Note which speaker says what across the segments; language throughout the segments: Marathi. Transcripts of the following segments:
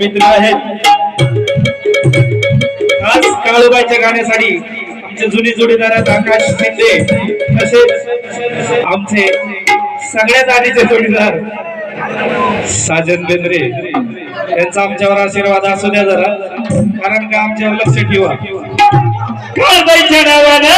Speaker 1: मित्र आहेत. आज काळूबाईच्या गाण्यासाठी आमचे जुनी जोडीदार आकाश शिंदे तसेच आमचे सगळ्यात आधीचे जोडीदार साजन बेंद्रे. त्यांचा आमच्यावर आशीर्वाद असू द्या जरा कारण का आमच्यावर लक्ष ठेवा. काळूबाईच्या नावानं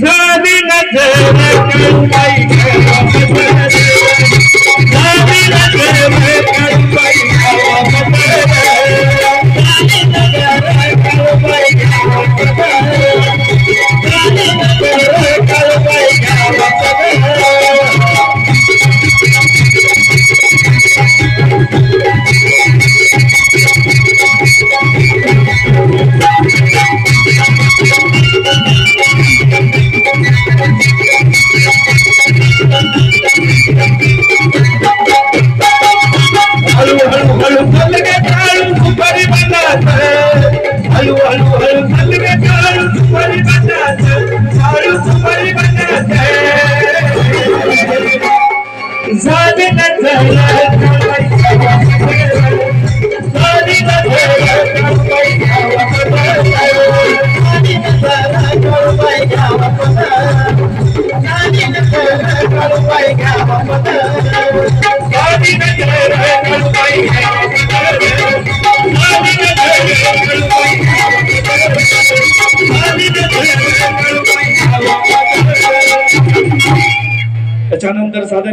Speaker 1: झाली नजर हळू हळू हळू चल गे काळू सुपारी बनात काळू सुपारी बनात झाली नजर छान सादर